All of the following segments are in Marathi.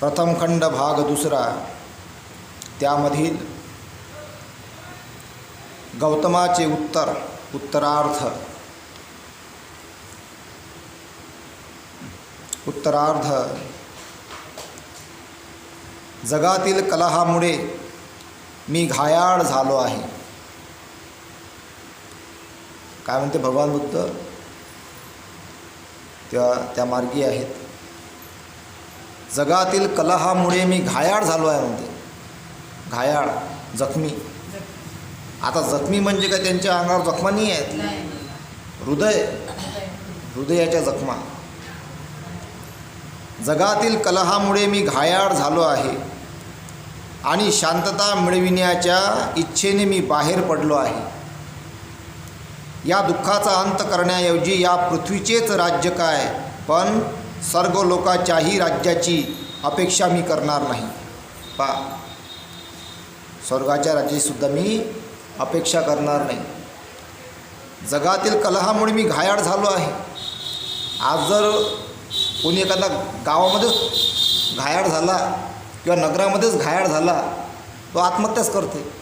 प्रथम खंड भाग दुसरा. त्यामधील गौतमाचे उत्तर उत्तरार्थ. उत्तरार्ध जगातील कलहामुळे मी घायाळ झालो आहे. काय म्हणते भगवान बुद्ध? त्या त्या मार्गी आहेत. जगातील कलहामुळे मी घायाळ झालो आहे म्हणते. घायाळ जखमी. आता जखमी म्हणजे काय? त्यांच्या अंगावर जखमा नाही आहेत. हृदय. हृदयाच्या जखमा. जगातील कलहामुळे मी घायाळ झालो आहे. आणि शांतता मिळविण्याच्या इच्छेने मी बाहेर पडलो आहे. या दुःखाचा अंत करण्याऐवजी या पृथ्वीचेच राज्य काय? पण सर्व लोकाच्याही राज्याची अपेक्षा मी करणार नाही. पा. स्वर्गाच्या राज्याचीसुद्धा मी अपेक्षा करणार नाही. जगातील कलहामुळे मी घायाळ झालो आहे. आज जर कोणी एखादा गावामध्येच घायाळ झाला किंवा नगरामध्येच घायाळ झाला तो आत्महत्याच करते.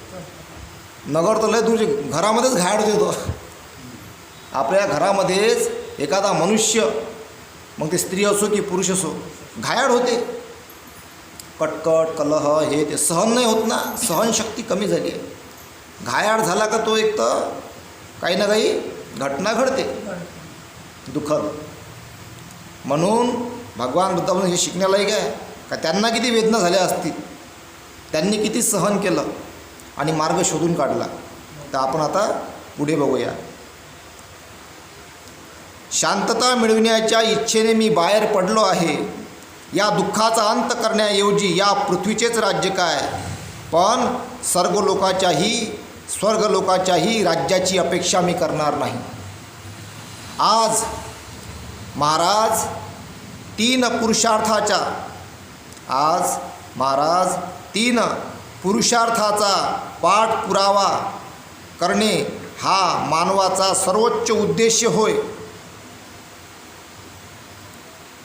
नगर तर लय दूर घरामध्येच घायाळ होते तो आपल्या घरामध्येच एखादा मनुष्य मग ते स्त्री असो की पुरुष असो घायाळ होते. कटकट कलह हे ते सहन नाही होत ना. सहनशक्ती कमी झाली आहे. घायाळ झाला का तो एक तर काही ना काही घटना घडते. दुःखद. म्हणून भगवान बुद्धापासून हे शिकण्यालायक आहे का त्यांना किती वेदना झाल्या असतील त्यांनी किती सहन केलं आणि मार्ग शोधून काढला. तर आपण आता पुढे बघूया. शांतता मिळविण्याच्या इच्छेने मी बाहेर पडलो आहे. या दुःखाचा अंत करण्याऐवजी या पृथ्वीचेच राज्य काय? पण सर्व लोकाच्याही स्वर्ग लोकाच्याही राज्याची अपेक्षा मी करणार नाही. आज महाराज तीन पुरुषार्थाच्या आज महाराज तीन पुरुषार्थाचा पाठपुरावा करणे हा मानवाचा सर्वोच्च उद्देश होय.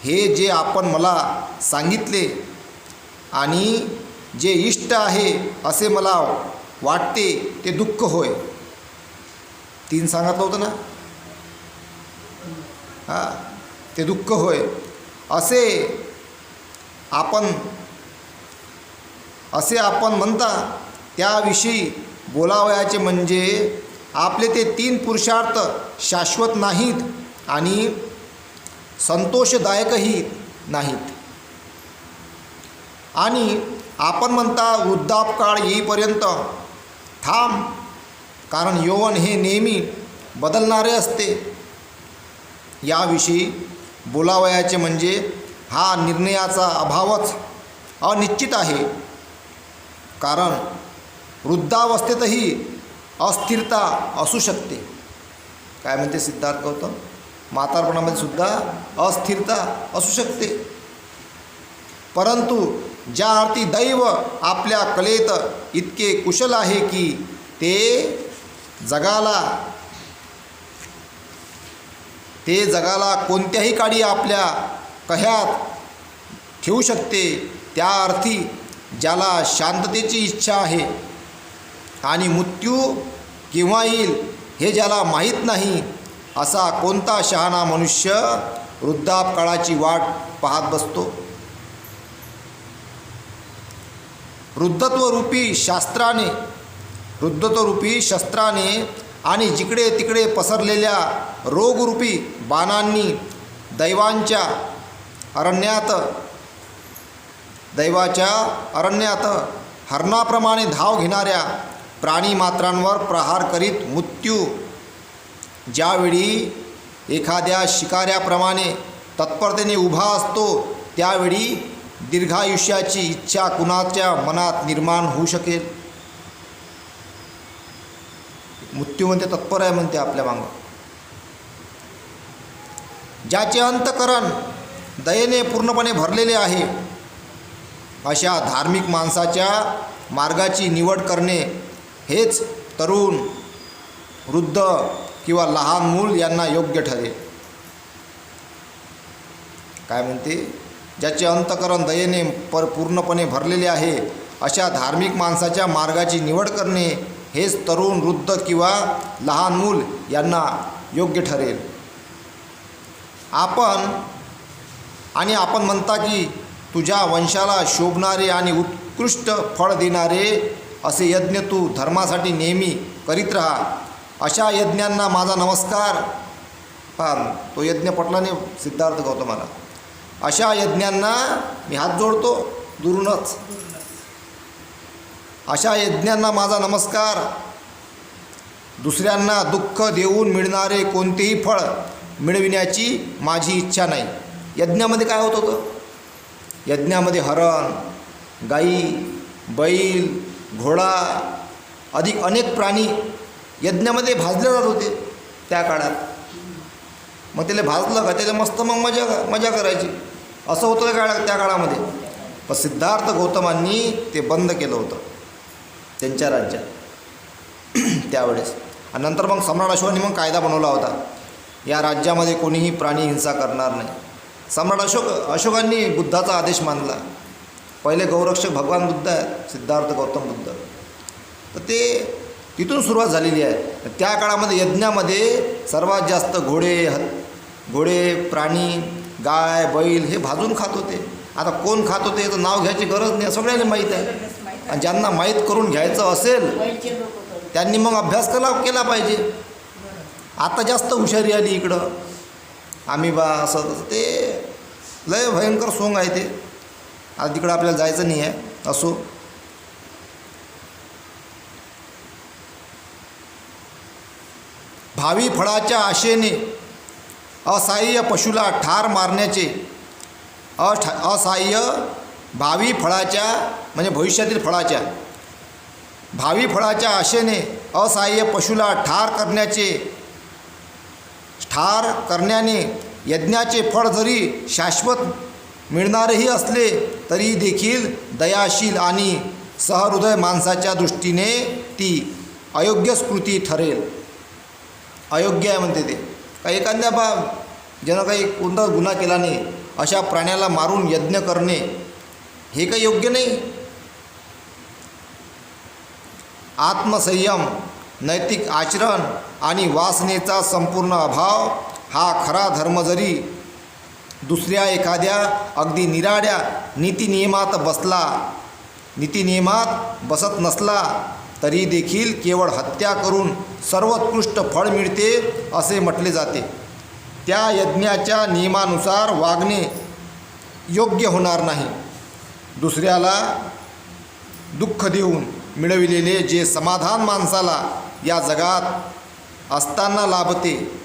हे जे आपण मला सांगितले आणि जे इष्ट आहे असे मला वाटते ते दुःख होय. तीन सांगितलं होतं ना? हां ते दुःख होय. असे आपण असे आपण म्हणता त्याविषयी बोलावयाचे म्हणजे आपले ते तीन पुरुषार्थ शाश्वत नाहीत आणि संतोषदायकही नाहीत. आणि आपण म्हणता वृद्धापकाळ येईपर्यंत थांब कारण यौवन हे नेहमी बदलणारे असते. याविषयी बोलावयाचे म्हणजे हा निर्णयाचा अभावच अनिश्चित आहे. कारण वृद्धावस्थेतही अस्थिरता असू शकते. काय म्हणते सिद्धार्थ गौतम? म्हातारपणामध्ये सुद्धा अस्थिरता असू शकते. परंतु ज्या अर्थी दैव आपल्या कलेत इतके कुशल आहे की ते जगाला ते जगाला कोणत्याही काळी आपल्या कह्यात ठेवू शकते त्या अर्थी ज्याला शांततेची इच्छा आहे. आणि मृत्यू केव्हा येईल हे ज्याला माहीत नाही असा कोणता शहाणा मनुष्य वृद्धापकाळाची वाट पाहत बसतो? वृद्धत्वरूपी शास्त्राने वृद्धत्वरूपी शस्त्राने आणि जिकडे तिकडे पसरलेल्या रोगरूपी बाणांनी दैवांच्या अरण्यात दैवाच्या अरण्यात हरणाप्रमाणे धाव घेणाऱ्या प्राणीमात्रांवर प्रहार करीत मृत्यू ज्यावेळी एखाद्या शिकाऱ्याप्रमाणे तत्परतेने उभा असतो त्यावेळी दीर्घायुष्याची इच्छा कुणाच्या मनात निर्माण होऊ शकेल? मृत्यू म्हणते तत्पर आहे म्हणते आपल्या मागं. ज्याचे अंतकरण दयेने पूर्णपणे भरलेले आहे अशा धार्मिक माणसाच्या मार्गाची निवड करणे हेच तरुण वृद्ध किंवा लहान मूल यांना योग्य ठरेल. काय म्हणते? ज्याचे अंतकरण दयेने पर पूर्णपणे भरलेले आहे अशा धार्मिक माणसाच्या मार्गाची निवड करणे हेच तरुण वृद्ध किंवा लहान मूल यांना योग्य ठरेल. आपण आणि आपण म्हणता की तुझ्या वंशाला शोभणारे आणि उत्कृष्ट फळ देणारे असे यज्ञ तू धर्मासाठी नेहमी करीत राहा. अशा यज्ञांना माझा नमस्कार. पहा तो यज्ञ पटला नाही सिद्धार्थ गौतमाला. अशा यज्ञांना मी हात जोडतो दुरूनच. अशा यज्ञांना माझा नमस्कार. दुसऱ्यांना दुःख देऊन मिळणारे कोणतेही फळ मिळविण्याची माझी इच्छा नाही. यज्ञामध्ये काय होत होतं? यज्ञामध्ये हरण गाई बैल घोडा अधिक अनेक प्राणी यज्ञामध्ये भाजले जात होते त्या काळात. मग त्याला भाजलं का? त्याला मस्त मग मजा मजा करायची. असं होतं त्या काळा त्या काळामध्ये. पण सिद्धार्थ गौतमांनी ते बंद केलं होतं. त्यांच्या राज्यात. त्यावेळेस. आणि नंतर मग सम्राट अशोकांनी मग कायदा बनवला होता. या राज्यामध्ये कोणीही प्राणी हिंसा करणार नाही. सम्राट अशोक अशोकांनी बुद्धाचा आदेश मानला. पहिले गौरक्षक भगवान बुद्ध आहेत सिद्धार्थ गौतम बुद्ध. तर ते तिथून सुरुवात झालेली आहे. त्या काळामध्ये यज्ञामध्ये सर्वात जास्त घोडे हत घोडे प्राणी गाय बैल हे भाजून खात होते. आता कोण खात होते याचं नाव घ्यायची गरज नाही सगळ्यांना माहीत आहे. आणि ज्यांना माहीत करून घ्यायचं असेल त्यांनी मग अभ्यास कला केला पाहिजे. आता जास्त हुशारी आली इकडं. आम्ही बा असं ते लय भयंकर सोंग आहे ते. आता तिकडं आपल्याला जायचं नाही आहे. असो. भावी फळाच्या आशेने असहाय्य पशुला ठार मारण्याचे अठा असहाय्य भावी फळाच्या म्हणजे भविष्यातील फळाच्या भावी फळाच्या आशेने असहाय्य पशुला ठार करण्याचे ठार करण्याने यज्ञाचे फळ जरी शाश्वत मिळणारेही असले तरी देखील दयाशील आणि सहृदय माणसाच्या दृष्टीने ती अयोग्य स्मृती ठरेल. अयोग्य आहे म्हणते ते. का एखाद्या बा ज्यानं काही कोणता गुन्हा केला नाही अशा प्राण्याला मारून यज्ञ करणे हे काही योग्य नाही. आत्मसंयम नैतिक आचरण आणि वासनेचा संपूर्ण अभाव हा खरा धर्म जरी दुसऱ्या एखाद्या अगदी निराड्या नीतिनियमात बसला नीतिनियमात बसत नसला तरी देखील केवळ हत्या करून सर्वोत्कृष्ट फळ मिळते असे म्हटले जाते. त्या यज्ञाच्या नियमानुसार वागणे योग्य होणार नाही. दुसऱ्याला दुःख देऊन मिळविलेले जे समाधान माणसाला या जगात असताना लाभते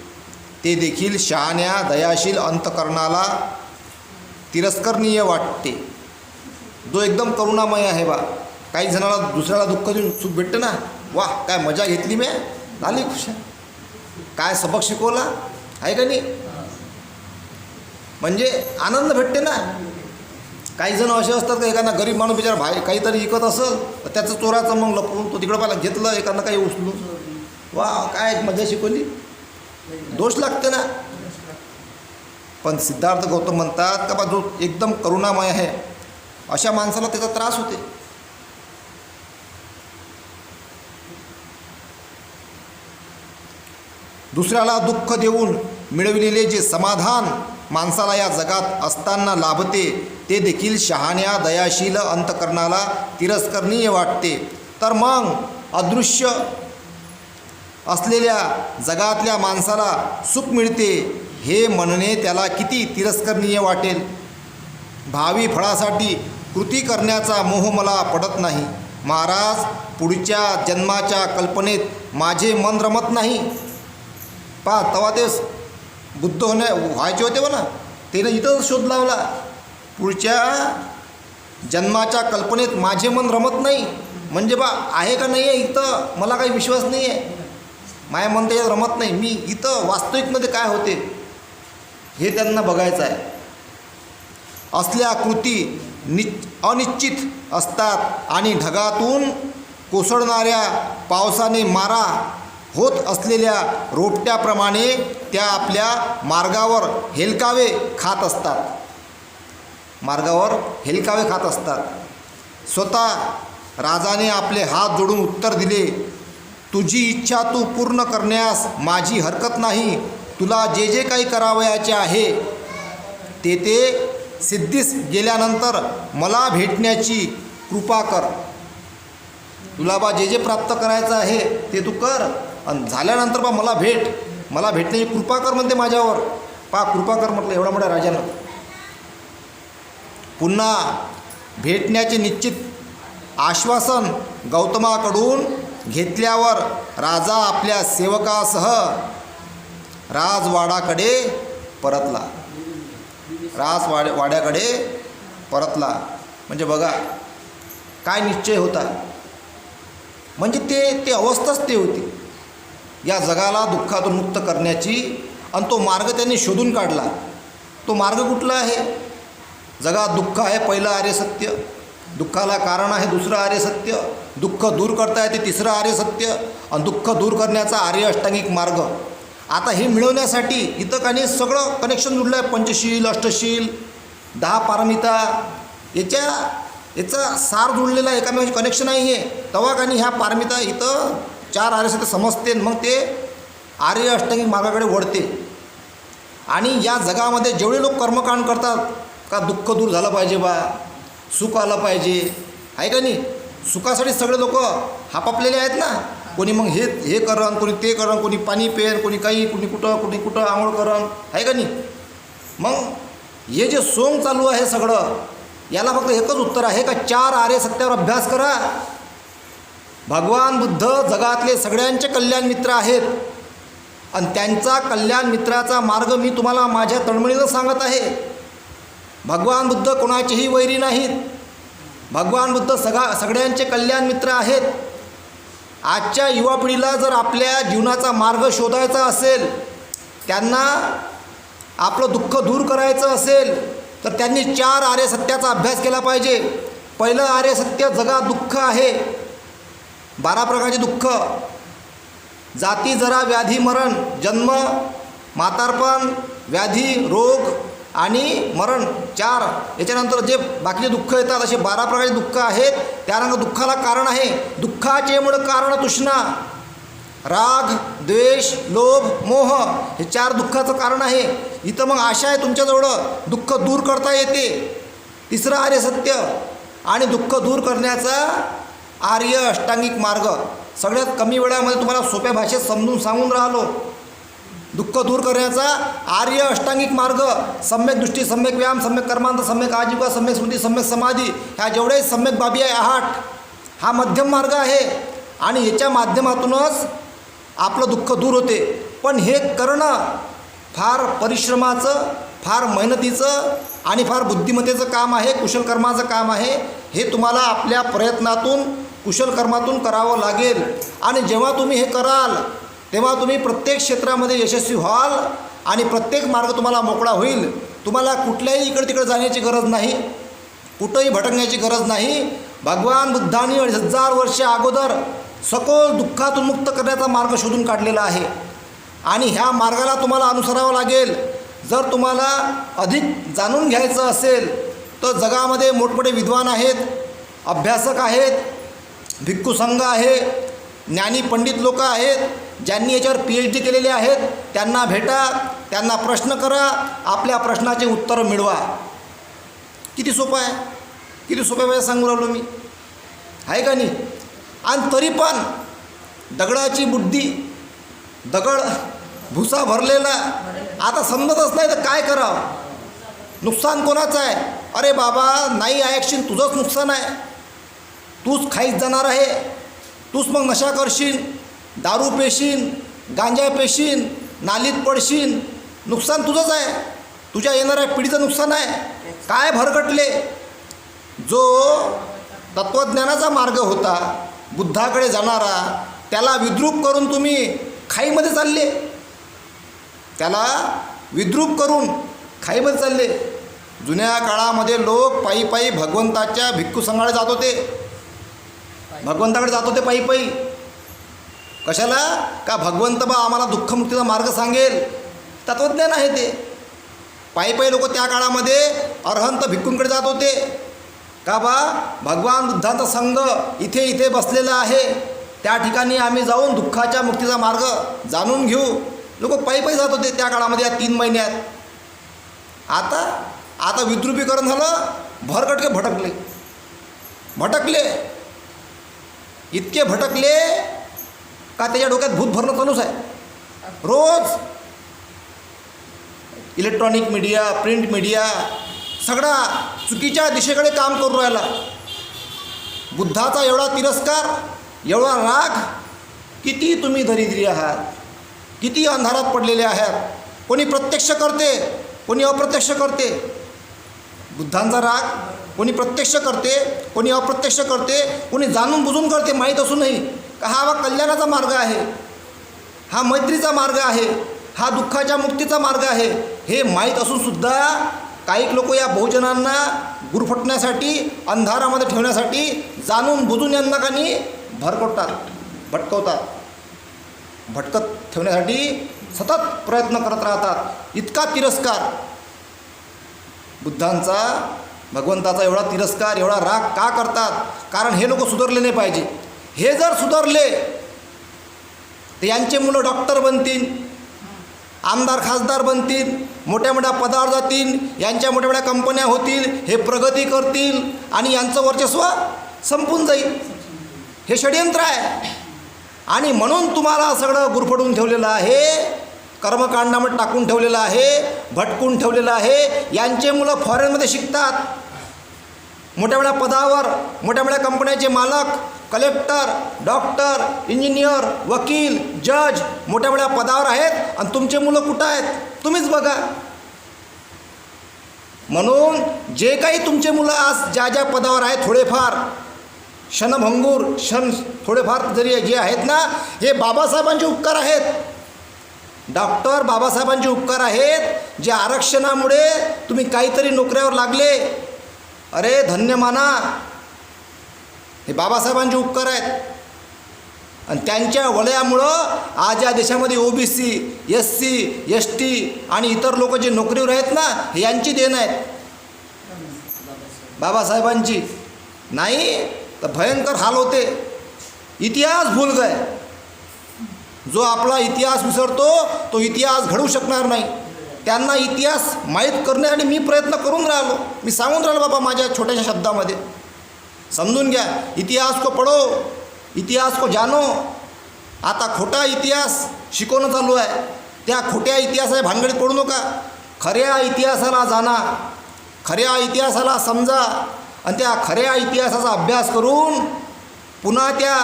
ते देखील शहाण्या दयाशील अंतकरणाला तिरस्करणीय वाटते. जो एकदम करुणामय आहे बा. काही जणाला दुसऱ्याला दुःख देऊन सुख भेटतं ना. वा काय मजा घेतली मी झाली खुश. काय सबक शिकवला? आहे का नाही? म्हणजे आनंद भेटते ना. काही जण असे असतात का एखादा गरीब माणूस बिचारा भाई काहीतरी विकत असेल तर त्याचं चोराचं मग लपवून तो तिकडं पाहिला घेतलं एखादा काही उचलून. वा काय मजा शिकवली? दोष लागते ना. पण सिद्धार्थ गौतम म्हणतात का बा जो एकदम करुणामय आहे अशा माणसाला त्याचा त्रास होते. दुसऱ्याला दुःख देऊन मिळविलेले जे समाधान माणसाला या जगात असताना लाभते ते देखील शहाण्या दयाशील अंतकरणाला तिरस्करणीय वाटते. तर मग अदृश्य असलेल्या जगातल्या माणसाला सुख मिळते हे म्हणणे त्याला किती तिरस्करणीय वाटेल? भावी फळासाठी कृती करण्याचा मोह मला पडत नाही. महाराज पुढच्या जन्माच्या कल्पनेत माझे मन रमत नाही. पहा तेव्हा ते बुद्ध होण्या व्हायचे होते बघ ना त्यानं इथं शोध लावला. पुढच्या जन्माच्या कल्पनेत माझे मन रमत नाही. म्हणजे बा आहे का नाही आहे इथं? मला काही विश्वास नाही आहे माया मन त्याच्यात रमत नाही. मी इथं वास्तविकमध्ये काय होते? हे त्यांना बघायचं आहे. असल्या कृती नि अनिश्चित असतात आणि ढगातून कोसळणाऱ्या पावसाने मारा होत असलेल्या रोपट्याप्रमाणे त्या आपल्या मार्गावर हेलकावे खात असतात. मार्गावर हेलकावे खात असतात. स्वतः राजाने आपले हात जोडून उत्तर दिले तुझी इच्छा तू पूर्ण करण्यास माझी हरकत नाही. तुला जे जे काही करावयाचे आहे ते ते सिद्धीस गेल्यानंतर मला भेटण्याची कृपा कर. तुला बा जे जे प्राप्त करायचं आहे ते तू कर. आणि झाल्यानंतर बा मला भेट. मला भेटण्याची कृपा कर म्हणते माझ्यावर. पा कृपा कर म्हटलं एवढ्या मोठ्या राजानं. पुन्हा भेटण्याचे निश्चित आश्वासन गौतमाकडून घेतल्यावर राजा आपल्या सेवकासह राजवाडाकडे परतला. राजवाड वाड्याकडे परतला. म्हणजे बघा काय निश्चय होता. म्हणजे ते ते अवस्थाच ते होती. या जगाला दुःखातून मुक्त करण्याची आणि तो मार्ग त्यांनी शोधून काढला. तो मार्ग कुठला आहे? जगात दुःख आहे पहिलं आर्य सत्य दुःखाला कारण आहे दुसरं आर्य सत्य दुःख दूर करता येते तिसरं आर्य सत्य आणि दुःख दूर करण्याचा आर्य अष्टांगिक मार्ग. आता हे मिळवण्यासाठी इथं काही सगळं कनेक्शन जुडलं आहे पंचशील अष्टशील दहा पारमिता याच्या याचा सार जुळलेला एकामेकांचे कनेक्शन आहे हे तेव्हा काही ह्या पारमिता इथं चार आर्य सत्य समजते मग ते आर्य अष्टांगिक मार्गाकडे वळते. आणि या जगामध्ये जेवढे लोक कर्मकांड करतात का दुःख दूर झालं पाहिजे बा सुख आलं पाहिजे. आहे का नाही? सुखासाठी सगळे लोक हापापलेले आहेत ना. कोणी मग हे हे करण कोणी ते करण कोणी पाणी पेन कोणी काही कोणी कुठं कोणी कुठं आंघोळ करण. आहे का नाही? मग हे जे सोंग चालू आहे सगळं याला फक्त एकच उत्तर आहे का चार आर्य सत्यावर अभ्यास करा. भगवान बुद्ध जगातले सगळ्यांचे कल्याण मित्र आहेत. आणि त्यांचा कल्याण मित्राचा मार्ग मी तुम्हाला माझ्या तळमळीनं सांगत आहे. भगवान बुद्ध कोणाचेही वैरी नाहीत. भगवान बुद्ध सगळा सगळ्यांचे कल्याण मित्र आहेत. आजच्या युवा पिढीला जर आपल्या जीवनाचा मार्ग शोधायचा असेल त्यांना आपलं दुःख दूर करायचं असेल तर त्यांनी चार आर्य सत्याचा अभ्यास केला पाहिजे. पहिलं आर्य सत्य जगात दुःख आहे. बारा प्रकारचे दुःख. जाती जरा व्याधी मरण जन्म म्हातारपण व्याधी रोग आणि मरण चार. याच्यानंतर जे बाकीचे दुःख येतात असे बारा प्रकारचे दुःख आहेत त्यानंतर दुःखाला कारण आहे. दुःखाचे मूळ कारण तृष्णा राग द्वेष लोभ मोह हे चार दुःखाचं कारण आहे. इथं मग आशा आहे तुमच्याजवळ. दुःख दूर करता येते. तिसरं आर्य सत्य. आणि दुःख दूर करण्याचा आर्य अष्टांगिक मार्ग. सगळ्यात कमी वेळामध्ये तुम्हाला सोप्या भाषेत समजून सांगून राहिलो. दुःख दूर करण्याचा आर्य अष्टांगिक मार्ग. सम्यक दृष्टी सम्यक व्यायाम सम्यक कर्मांत सम्यक आजीविका सम्यक स्मृती सम्यक समाधी ह्या जेवढे सम्यक बाबी आहे आहाट. हा मध्यम मार्ग आहे. आणि याच्या माध्यमातूनच आपलं दुःख दूर होते. पण हे करणं फार परिश्रमाचं फार मेहनतीचं आणि फार बुद्धिमत्तेचं काम आहे कुशल कर्माचं काम आहे. हे तुम्हाला आपल्या प्रयत्नातून कुशल कर्मातून करावं लागेल. आणि जेव्हा तुम्ही हे कराल तेव्हा तुम्ही प्रत्येक क्षेत्रामध्ये यशस्वी व्हाल आणि प्रत्येक मार्ग तुम्हाला मोकळा होईल. तुम्हाला कुठल्याही इकडे तिकडे जाण्याची गरज नाही कुठंही भटकण्याची गरज नाही. भगवान बुद्धांनी अडीच हजार वर्ष अगोदर सखोल दुःखातून मुक्त करण्याचा मार्ग शोधून काढलेला आहे. आणि ह्या मार्गाला तुम्हाला अनुसरावं लागेल. जर तुम्हाला अधिक जाणून घ्यायचं असेल तर जगामध्ये मोठमोठे विद्वान आहेत अभ्यासक आहेत भिक्खू संघ आहे ज्ञानी पंडित लोक आहेत ज्यांनी याच्यावर पी एच डी केलेले आहेत त्यांना भेटा त्यांना प्रश्न करा आपल्या प्रश्नाचे उत्तर मिळवा. किती सोपं आहे? किती सोप्या वेळेस सांगू राहिलो मी? आहे का नाही? आणि तरी पण दगडाची बुद्धी दगड भुसा भरलेला आता समजतच नाही तर काय करावं? नुकसान कोणाचं आहे? अरे बाबा नाही ऐकशील तुझंच नुकसान आहे. तूच खाईत जाणार आहे. तूच मग नशा करशील दारू पेशीन गांजा पेशीन नालीत पडशीन. नुकसान तुझंच आहे. तुझ्या येणाऱ्या पिढीचं नुकसान आहे. काय भरकटले? जो तत्त्वज्ञानाचा मार्ग होता बुद्धाकडे जाणारा त्याला विद्रूप करून तुम्ही खाईमध्ये चालले. त्याला विद्रूप करून खाईमध्ये चालले. जुन्या काळामध्ये लोक पायी पायी भगवंताच्या भिक्खू संघाला जात होते. भगवंताकडे जात होते पायी पायी कशाला? का भगवंत बा आम्हाला दुःखमुक्तीचा मार्ग सांगेल? तत्त्वज्ञान आहे ते. पायी पायी लोक त्या काळामध्ये अर्हंत भिक्कूंकडे जात होते. का बा? भगवान बुद्धांचा संघ इथे इथे बसलेला आहे. त्या ठिकाणी आम्ही जाऊन दुःखाच्या मुक्तीचा मार्ग जाणून घेऊ. लोक पायी पायी जात होते त्या काळामध्ये या तीन महिन्यात. आता आता विद्रुपीकरण झालं भरकटके भटकले. भटकले. इतके भटकले का त्याच्या डोक्यात भूत भरणं चालूच आहे. रोज इलेक्ट्रॉनिक मीडिया प्रिंट मीडिया सगळा चुकीच्या दिशेकडे काम करून राहिला. बुद्धाचा एवढा तिरस्कार एवढा राग किती तुम्ही दरिद्री आहात? किती अंधारात पडलेले आहात? कोणी प्रत्यक्ष करते कोणी अप्रत्यक्ष करते? बुद्धांचा राग कोणी प्रत्यक्ष करते कोणी अप्रत्यक्ष करते कोणी जाणून बुजून करते माहीत असूनही का हा कल्याणाचा मार्ग आहे हा मैत्रीचा मार्ग आहे हा दुःखाच्या मुक्तीचा मार्ग आहे हे माहीत असूनसुद्धा काही लोक या बहुजनांना गुरफटण्यासाठी अंधारामध्ये ठेवण्यासाठी जाणून बुजून यांना कानी भरकटतात भटकवतात. भटकत ठेवण्यासाठी सतत प्रयत्न करत राहतात. इतका तिरस्कार बुद्धांचा भगवंताचा एवढा तिरस्कार एवढा राग का करतात? कारण हे लोक सुधारले नाही पाहिजे. हे जर सुधारले तर यांचे मुलं डॉक्टर बनतील आमदार खासदार बनतील मोठ्या मोठ्या पदावर जातील यांच्या मोठ्या मोठ्या कंपन्या होतील हे प्रगती करतील आणि यांचं वर्चस्व संपून जाईल. हे षडयंत्र आहे. आणि म्हणून तुम्हाला सगळं गुरफडून ठेवलेलं आहे. कर्मकांडामध्ये टाकून ठेवलेलं आहे भटकून ठेवलेलं आहे. यांचे मुलं फॉरेनमध्ये शिकतात. मोठ्या मोठ्या पदावर मोठ्या मोठ्या कंपन्याचे मालक कलेक्टर डॉक्टर इंजिनियर वकील जज मोठ्या मोठ्या पदावर आहेत. आणि तुमचे मुलं कुठं आहेत? तुम्हीच बघा. म्हणून जे काही तुमचे मुलं आज ज्या ज्या पदावर आहेत थोडेफार क्षणभंगूर क्षण थोडेफार जरी जे आहेत ना हे बाबासाहेबांचे उपकार आहेत. डॉक्टर बाबासाहेबांचे उपकार आहेत जे आरक्षणामुळे तुम्ही काहीतरी नोकऱ्यावर लागले. अरे धन्य माना. हे बाबासाहेबांचे उपकार आहेत. आणि त्यांच्या वलयामुळं आज या देशामध्ये O B C S C S T आणि इतर लोक जे नोकरीवर आहेत ना हे यांची देण आहेत. बाबासाहेबांची. नाही तर भयंकर हाल होते. इतिहास भूल गए जो आपला इतिहास विसरतो तो इतिहास घडवू शकणार नाही. त्यांना इतिहास माहीत करण्यासाठी मी प्रयत्न करून राहिलो. मी सांगून राहिलो बाबा माझ्या छोट्याशा शब्दामध्ये. समजून घ्या इतिहास को पढो इतिहास को जानो. आता खोटा इतिहास शिकवणं चालू आहे. त्या खोट्या इतिहासाच्या भानगडीत पडू नका. खऱ्या इतिहासाला जाणा खऱ्या इतिहासाला समजा. आणि त्या खऱ्या इतिहासाचा अभ्यास करून पुन्हा त्या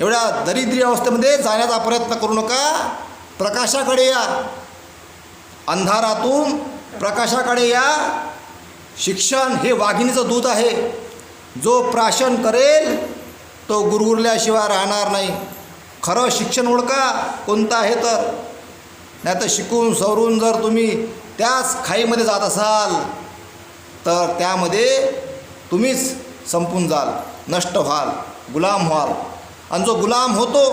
एवढ्या दरिद्री अवस्थेमध्ये जाण्याचा प्रयत्न करू नका. प्रकाशाकडे या. अंधारातून प्रकाशाकडे या. शिक्षण हे वाघिणीचं दूध आहे. जो प्राशन करेल तो गुरगुरल्याशिवाय राहणार नाही. खरं शिक्षण ओळखा. कोणतं आहे तर? नाही तर शिकून सवरून जर तुम्ही त्याच खाईमध्ये जात असाल तर त्यामध्ये तुम्हीच संपून जाल. नष्ट व्हाल. गुलाम व्हाल. आणि जो गुलाम होतो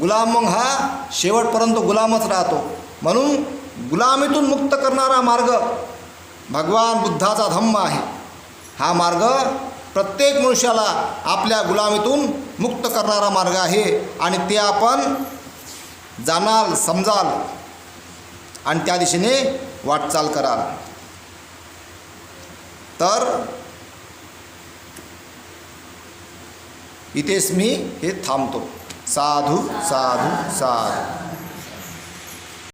गुलाम मग हा शेवटपर्यंत गुलामच राहतो. म्हणून गुलामीतून मुक्त करणारा मार्ग भगवान बुद्धाचा धम्म आहे. हा मार्ग प्रत्येक मनुष्याला आपल्या गुलामीतून मुक्त करणारा मार्ग आहे आणि ते आपण जाणाल समजाल आणि त्या दिशेने वाटचाल कराल. तर इथेच मी हे थांबतो. साधू साधू साधू.